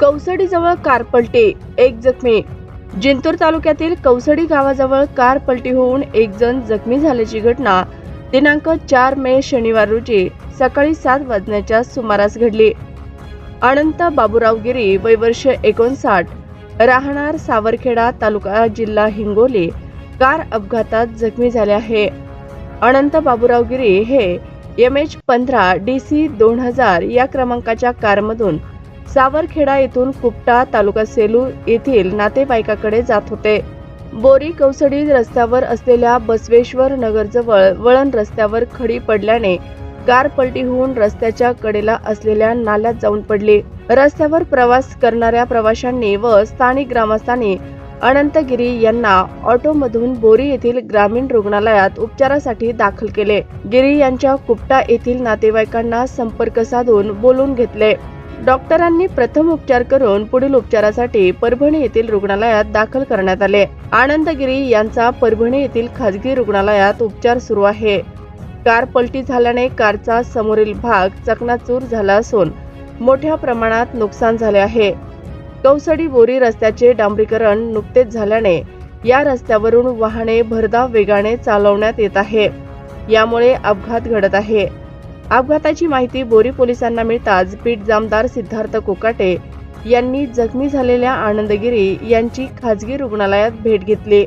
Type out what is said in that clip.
कवसडीजवळ car पलटी एक जखमी. जिंतूर तालुक्यातील कौसडी गावाजवळ कार पलटी होऊन एक जण जखमी झाल्याची घटना दिनांक चार मे शनिवार रोजी सकाळी सात वाजण्याच्या सुमारास घडली. अनंत बाबुराव गिरी वय वर्ष एकोणसाठ राहणार सावरखेडा तालुका जिल्हा हिंगोली कार अपघातात जखमी झाले आहे. अनंत बाबुराव गिरी हे एम एच पंधरा डी सी दोन हजार या क्रमांकाच्या कारमधून सावरखेडा येथून कुपटा तालुका सेलू येथील नातेवाईकाकडे जात होते. बोरी कौसडी रस्त्यावर असलेल्या बसवेश्वर नगरजवळ वळण रस्त्यावर खडी पडल्याने कार पलटी होऊन रस्त्याच्या कडेला असलेल्या नाल्यात जाऊन पडली. रस्त्यावर प्रवास करणाऱ्या प्रवाशांनी व स्थानिक ग्रामस्थांनी अनंतगिरी यांना ऑटोमधून बोरी येथील ग्रामीण रुग्णालयात उपचारासाठी दाखल केले. गिरी यांच्या कुपटा येथील नातेवाईकांना संपर्क साधून बोलून घेतले. डॉक्टरांनी प्रथम उपचार करून पुढील उपचारासाठी परभणी येथील रुग्णालयात दाखल करण्यात आले. आनंदगिरी यांचा परभणी येथील खासगी रुग्णालयात उपचार सुरू आहे. कार पलटी झाल्याने कारचा समोरील भाग चकनाचूर झाला असून मोठ्या प्रमाणात नुकसान झाले आहे. कौसडी बोरी रस्त्याचे डांबरीकरण नुकतेच झाल्याने या रस्त्यावरून वाहने भरधाव वेगाने चालवण्यात येत आहे. यामुळे अपघात घडत आहे. अपघाताची माहिती बोरी पोलिसांना मिळताच पीठ जामदार सिद्धार्थ कोकाटे यांनी जखमी झालेल्या आनंदगिरी यांची खाजगी रुग्णालयात भेट घेतली.